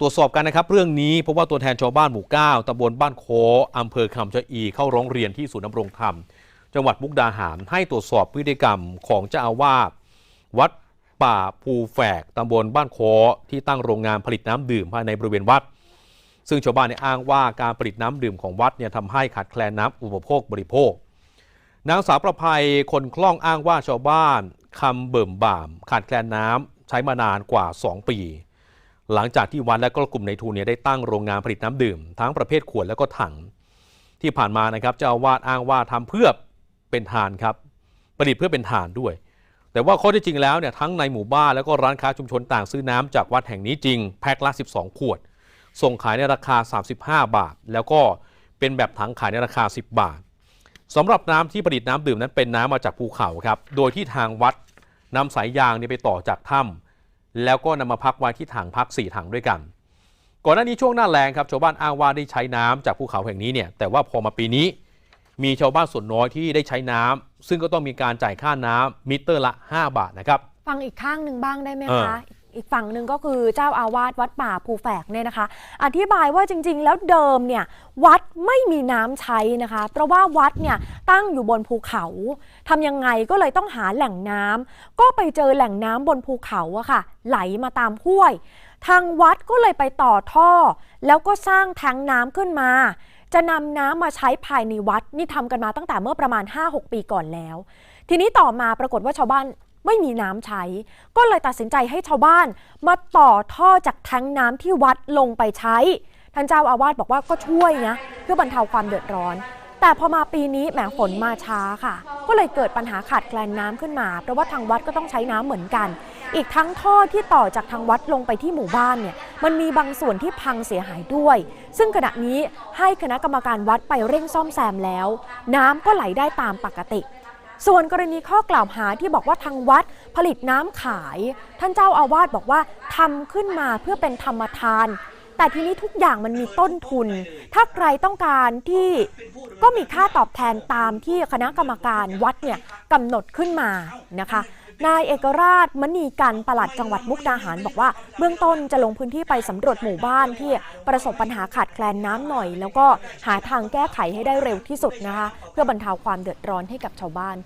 ตรวจสอบกันนะครับ เรื่องนี้เพราะว่าตัวแทนชาวบ้านหมู่ 9ตำบลบ้านโคอำเภอคำชะอีเข้าร้องเรียนที่ศูนย์ดำรงธรรม จังหวัดมุกดาหารให้ตรวจสอบพฤติกรรมของเจ้าอาวาสวัดป่าภูแฝกตำบลบ้านโคที่ตั้งโรงงานผลิตน้ำดื่มภายในบริเวณวัด ซึ่งชาวบ้านเนี่ยอ้างว่าการผลิตน้ำดื่มของวัดเนี่ยทำให้ขาดแคลนน้ำอุปโภคบริโภคนางสาวประภัยคนคล่องอ้างว่าชาวบ้านคำเบิ่มบ่าม ขาดแคลนน้ำใช้มานานกว่า 2 ปี หลังจากที่วัดและก็กลุ่มในทุนเนี่ยได้ตั้งโรงงานผลิตน้ำดื่ม ทั้งประเภทขวดแล้วก็ถัง ที่ผ่านมานะครับเจ้าอาวาสอ้างว่าทำเพื่อเป็นทานครับผลิตเพื่อเป็นทานด้วย แต่ว่าข้อที่จริงแล้วเนี่ยทั้งในหมู่บ้านแล้วก็ร้านค้าชุมชนต่างซื้อน้ำจากวัดแห่งนี้จริงแพ็คละ 12 ขวด ส่งขายในราคา 35 บาท แล้วก็เป็นแบบถังขายในราคา 10 บาทสำหรับน้ำที่ผลิตน้ำดื่มนั้นเป็นน้ำมาจากภูเขาครับ โดยที่ทางวัดนำสายยางเนี่ยไปต่อจากถ้ำ แล้วก็นำมาพักไว้ที่ถังพัก 4 ถังด้วยกัน ก่อนหน้านี้ช่วงหน้าแรงครับชาวบ้านอ้างว่าได้ใช้น้ำจากภูเขาแห่งนี้เนี่ยแต่ว่าพอมาปีนี้มีชาวบ้านส่วนน้อยที่ได้ใช้น้ำซึ่งก็ต้องมีการจ่ายค่าน้ำมิเตอร์ละ 5 บาทนะครับ ฟังอีกข้างหนึ่งบ้างได้ไหมเออคะ อีกฝั่งหนึ่งก็คือเจ้าอาวาสวัดป่าภูแฝกเนี่ยนะคะ อธิบายว่าจริง ๆ แล้วเดิมเนี่ยวัดไม่มีน้ำใช้นะคะ เพราะว่าวัดเนี่ยตั้งอยู่บนภูเขาทำยังไงก็เลยต้องหาแหล่งน้ำก็ไปเจอแหล่งน้ำบนภูเขาอะค่ะ ไหลมาตามห้วย ทางวัดก็เลยไปต่อท่อ แล้วก็สร้างแทงน้ำขึ้นมา จะนำน้ำมาใช้ภายในวัดนี่ทำกันมาตั้งแต่เมื่อประมาณ 5-6 ปีก่อนแล้ว ทีนี้ต่อมาปรากฏว่าชาวบ้าน ไม่มีน้ำใช้ ก็เลยตัดสินใจให้ชาวบ้าน มาต่อท่อจากแทงน้ำที่วัดลงไปใช้ ท่านเจ้าอาวาสบอกว่าก็ช่วยนะ เพื่อบรรเทาความเดือดร้อน แต่พอมาปีนี้แหมฝนมาช้าค่ะ ก็เลยเกิดปัญหาขาดแคลนน้ำขึ้นมา เพราะว่าทางวัดก็ต้องใช้น้ำเหมือนกัน อีกทั้งท่อที่ต่อจากทางวัดลงไปที่หมู่บ้านเนี่ย มันมีบางส่วนที่พังเสียหายด้วย ซึ่งขณะนี้ให้คณะกรรมการวัดไปเร่งซ่อมแซมแล้ว น้ำก็ไหลได้ตามปกติ ส่วนกรณีข้อกล่าวหาที่บอกว่าทางวัดผลิตน้ำขาย ท่านเจ้าอาวาสบอกว่าทำขึ้นมาเพื่อเป็นธรรมทาน แต่ทีนี้ทุกอย่างมันมีต้นทุน ถ้าใครต้องการที่ก็มีค่าตอบแทนตามที่คณะกรรมการวัดเนี่ยกำหนดขึ้นมานะคะนายเอกราชมณีกันปลัดจังหวัดมุกดาหารบอกว่า เบื้องต้นจะลงพื้นที่ไปสำรวจหมู่บ้านที่ประสบปัญหาขาดแคลนน้ำหน่อย แล้วก็หาทางแก้ไขให้ได้เร็วที่สุดนะคะ เพื่อบรรเทาความเดือดร้อนให้กับชาวบ้าน